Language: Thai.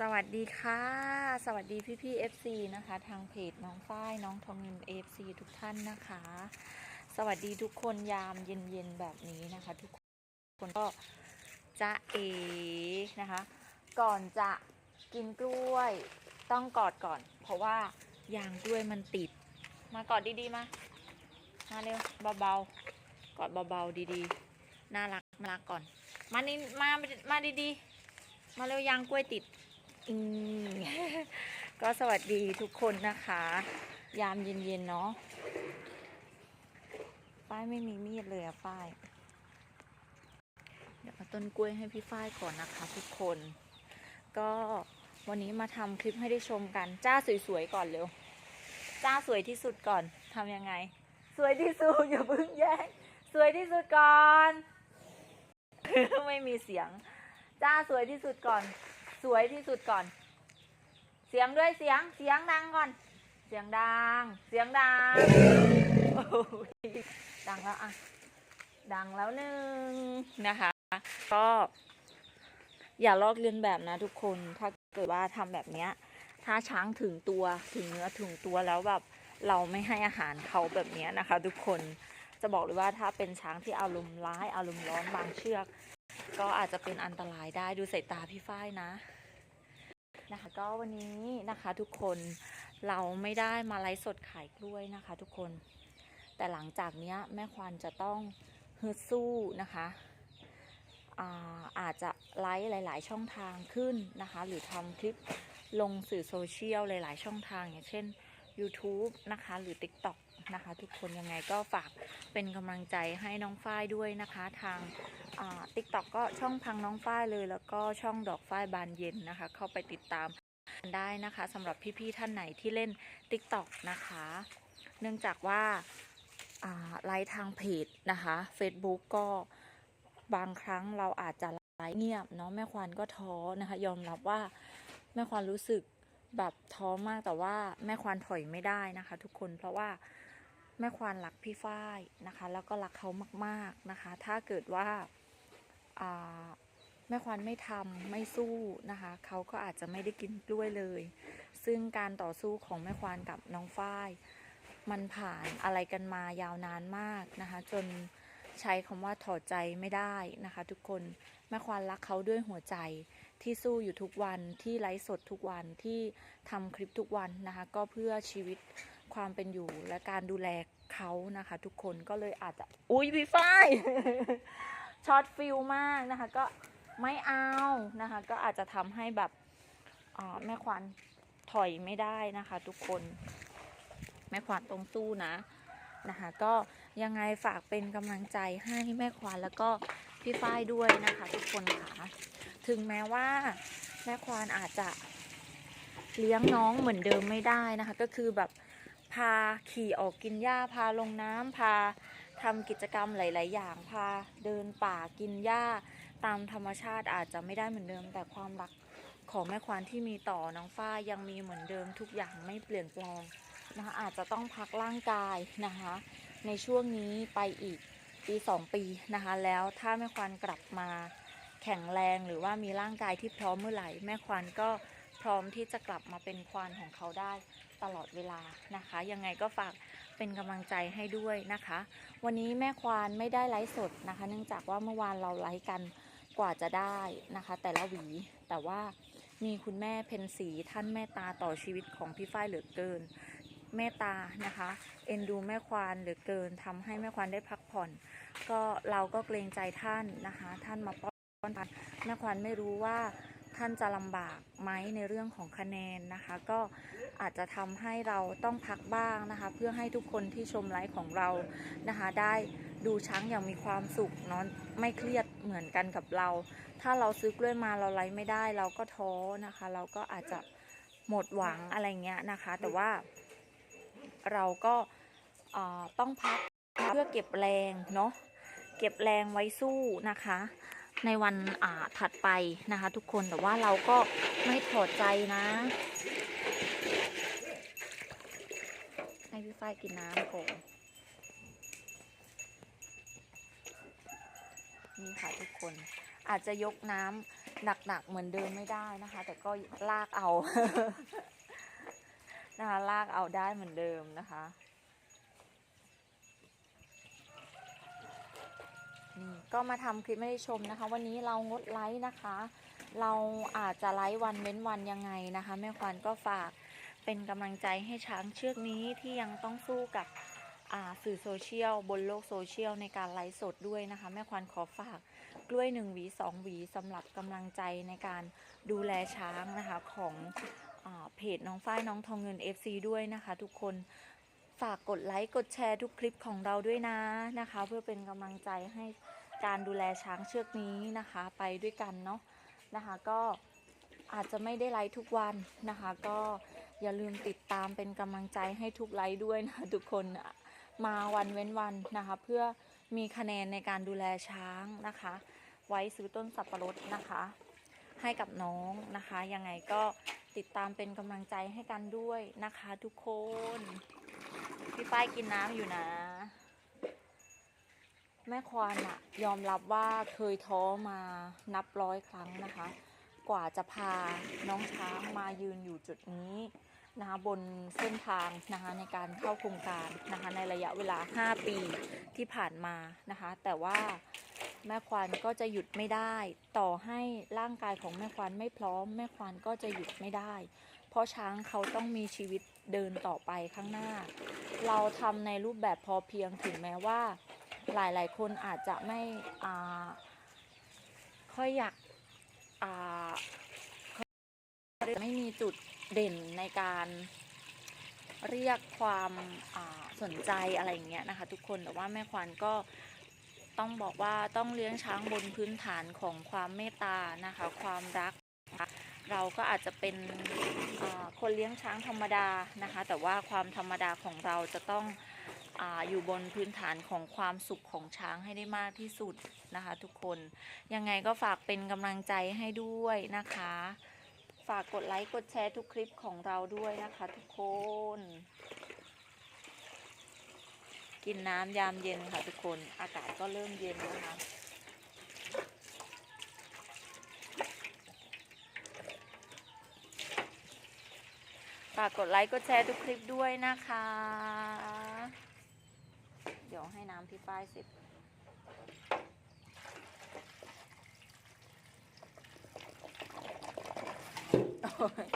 สวัสดีค่ะ สวัสดีพี่พี่ๆ FC นะคะ ทางเพจน้องฝ้ายน้องทองเงิน FC ทุกท่านนะคะ สวัสดีทุกคนยามเย็นๆแบบนี้นะคะ ทุกคนก็จะเอนะคะ ก่อนจะกินกล้วยต้องกอดก่อน เพราะว่ายางกล้วยมันติด มากอดดีๆมามาเร็วเบาๆกอดเบาๆดีๆ น่ารักน่ารักก่อน มานี่มามาดีๆ มาเร็วยางกล้วยติด ก็สวัสดีทุกคนนะคะ ยามเย็นๆเนาะฝ้ายไม่มีมีดเลยอะฝ้าย เดี๋ยวเอาต้นกล้วยให้พี่ฝ้ายก่อนนะคะทุกคน ก็วันนี้มาทำคลิปให้ได้ชมกันจ้าสวยๆก่อนเร็ว จ้าสวยที่สุดก่อนทำยังไง สวยที่สุดอย่าเพิ่งแย่งสวยที่สุดก่อน ไม่มีเสียง จ้าสวยที่สุดก่อน สวยที่สุดก่อน เสียงด้วยเสียงเสียงดังก่อน เสียงดัง เสียงดังดังแล้วอะดังแล้วหนึ่งนะคะ ก็อย่าลอกเลียนแบบนะทุกคน ถ้าเกิดว่าทำแบบเนี้ย ถ้าช้างถึงตัวถึงเนื้อถึงตัวแล้วแบบเราไม่ให้อาหารเขาแบบนี้นะคะ ทุกคน จะบอกเลยว่าถ้าเป็นช้างที่อารมณ์ร้ายอารมณ์ร้อนบางเชือก ก็อาจจะเป็นอันตรายได้ดูสายตาพี่ฝ้ายนะนะคะก็วันนี้นะคะทุกคนเราไม่ได้มาไลฟ์สดขายกล้วยนะคะ ทุกคน แต่หลังจากเนี้ยแม่ควานจะต้องฮึดสู้นะคะอาอาจจะไลฟ์หลาย ๆ ช่องทางขึ้นนะคะ หรือทำคลิปลงสื่อโซเชียลหลาย ๆ ช่องทาง อย่างเช่น YouTube นะคะ หรือ TikTok นะคะ ทุกคนยังไงก็ฝากเป็นกำลังใจให้น้องฝ้ายด้วยนะคะ ทาง ติ๊กต็อกก็ช่องพังน้องฝ้ายเลย แล้วก็ช่องดอกฝ้ายบานเย็นนะคะ เข้าไปติดตามได้นะคะสำหรับพี่ๆท่านไหนที่เล่นติ๊กต็อกนะคะ เนื่องจากว่าไลฟ์ทางเพจนะคะ Facebook ก็บางครั้งเราอาจจะไลฟ์เงียบเนาะแม่ควานก็ท้อนะคะ ยอมรับว่าแม่ควานรู้สึกแบบท้อมากแต่ว่าแม่ควานถอยไม่ได้นะคะ ทุกคนเพราะว่าแม่ควานรักพี่ฝ้ายนะคะ แล้วก็รักเขามากๆนะคะ ถ้าเกิดว่า แม่ควานไม่ทำไม่สู้นะคะเขาก็อาจจะไม่ได้กินกล้วยเลย ซึ่งการต่อสู้ของแม่ควานกับน้องฝ้าย มันผ่านอะไรกันมายาวนานมากนะคะ จนใช้คำว่าถอดใจไม่ได้นะคะ ทุกคนแม่ควานรักเขาด้วยหัวใจที่สู้อยู่ทุกวันที่ไลฟ์สดทุกวันที่ทำคลิปทุกวันนะคะ ก็เพื่อชีวิตความเป็นอยู่และการดูแลเขานะคะ ทุกคนก็เลยอาจจะ อุ้ยพี่ฝ้าย ช็อตฟิลมากนะคะก็ไม่เอานะคะก็อาจจะทำให้แบบแม่ควานถอยไม่ได้นะคะทุกคน แม่ควานต้องสู้นะนะคะก็ยังไงฝากเป็นกำลังใจให้แม่ควานแล้วก็พี่ฝ้ายด้วยนะคะทุกคนค่ะถึงแม้ว่าแม่ควานอาจจะเลี้ยงน้องเหมือนเดิมไม่ได้นะคะ ก็คือแบบพาขี่ออกกินหญ้าพาลงน้ำพา ทำกิจกรรมหลาย ๆ อย่างพาเดินป่ากินหญ้าตามธรรมชาติอาจจะไม่ได้เหมือนเดิม แต่ความรักของแม่ควานที่มีต่อน้องฝ้ายังมีเหมือนเดิมทุกอย่างไม่เปลี่ยนแปลงนะคะอาจจะต้องพักร่างกายนะคะ ในช่วงนี้ไปอีกปีสองปีนะคะ แล้วถ้าแม่ควานกลับมาแข็งแรงหรือว่ามีร่างกายที่พร้อมเมื่อไหร่แม่ควานก็ พร้อมที่จะกลับมาเป็นควานของเขาได้ตลอดเวลานะคะ ยังไงก็ฝากเป็นกำลังใจให้ด้วยนะคะ วันนี้แม่ควานไม่ได้ไลฟ์สดนะคะ เนื่องจากว่าเมื่อวานเราไลฟ์กันกว่าจะได้นะคะ แต่ละหวีแต่ว่ามีคุณแม่เพนสีท่านแม่ตาต่อชีวิตของพี่ฝ้ายเหลือเกินเมตตานะคะ เอ็นดูแม่ควานเหลือเกินทำให้แม่ควานได้พักผ่อน ก็เราก็เกรงใจท่านนะคะ ท่านมาป้อนพันแม่ควานไม่รู้ว่า ท่านจะลำบากไหมในเรื่องของคะแนนนะคะ ก็อาจจะทำให้เราต้องพักบ้างนะคะ เพื่อให้ทุกคนที่ชมไลฟ์ของเรานะคะ ได้ดูช้างอย่างมีความสุขเนาะไม่เครียดเหมือนกันกับเรา ถ้าเราซื้อกล้วยมาเราไลฟ์ไม่ได้ เราก็ท้อนะคะ เราก็อาจจะหมดหวังอะไรเงี้ยนะคะ แต่ว่าเราก็ต้องพักเพื่อเก็บแรงเนาะเก็บแรงไว้สู้นะคะ ในวันอ่าถัดไปนะคะ ทุกคนแต่ว่าเราก็ไม่ถอดใจนะ ให้พี่ฝ้ายกินน้ำก่อนนี่ค่ะทุกคนอาจจะยกน้ำหนักๆเหมือนเดิมไม่ได้นะคะ แต่ก็ลากเอานะคะลากเอาได้เหมือนเดิมนะคะ นี่ก็มาทำคลิปให้ได้ชมนะคะ วันนี้เรางดไลฟ์นะคะ เราอาจจะไลฟ์วันเว้นวันยังไงนะคะ แม่ควันก็ฝากเป็นกำลังใจให้ช้างเชือกนี้ที่ยังต้องสู้กับสื่อโซเชียลบนโลกโซเชียลในการไลฟ์สดด้วยนะคะ แม่ควันขอฝากกล้วยหนึ่งหวีสองหวีสำหรับกำลังใจในการดูแลช้างนะคะของอเพจน้องฝ้ายน้องทองเงิน FC ด้วยนะคะ ทุกคน ฝากกดไลค์กดแชร์ทุกคลิปของเราด้วยนะนะคะ เพื่อเป็นกำลังใจให้การดูแลช้างเชือกนี้นะคะ ไปด้วยกันเนาะนะคะ ก็อาจจะไม่ได้ไลฟ์ทุกวันนะคะ ก็อย่าลืมติดตามเป็นกำลังใจให้ทุกไลฟ์ด้วยนะคะทุกคนมาวันเว้นวันนะคะ เพื่อมีคะแนนในการดูแลช้างนะคะ ไว้ซื้อต้นสับปะรดนะคะ ให้กับน้องนะคะ ยังไงก็ติดตามเป็นกำลังใจให้กันด้วยนะคะ ทุกคน พี่ป้ายกินน้ำอยู่นะ แม่ควานอะยอมรับว่าเคยท้อมานับร้อยครั้งนะคะ กว่าจะพาน้องช้างมายืนอยู่จุดนี้นะคะบนเส้นทางนะคะในการเข้าโครงการนะคะในระยะเวลา 5 ปีที่ผ่านมานะคะ แต่ว่าแม่ควานก็จะหยุดไม่ได้ ต่อให้ร่างกายของแม่ควานไม่พร้อม แม่ควานก็จะหยุดไม่ได้ เพราะช้างเขาต้องมีชีวิต เดินต่อไปข้างหน้า เราทำในรูปแบบพอเพียงถึงแม้ว่า หลายๆ คนอาจจะไม่ค่อยอยากไม่มีจุดเด่นในการเรียกความาสนใจอะไรอย่างเงี้ยนะคะ ทุกคนแต่ว่าแม่ควานก็ต้องบอกว่าต้องเลี้ยงช้างบนพื้นฐานของความเมตตานะคะ ความรัก เราก็อาจจะเป็นคนเลี้ยงช้างธรรมดานะคะ แต่ว่าความธรรมดาของเราจะต้องออยู่บนพื้นฐานของความสุขของช้างให้ได้มากที่สุดนะคะ ทุกคนยังไงก็ฝากเป็นกำลังใจให้ด้วยนะคะ ฝากกดไลค์กดแชร์ทุกคลิปของเราด้วยนะคะ ทุกคน กินน้ำยามเย็นค่ะทุกคนอากาศก็เริ่มเย็นนะคะากกดไลค์กดแชร์ทุกคลิปด้วยนะคะ เดี๋ยวให้น้ำพี่ป้ายสิบโอ้ย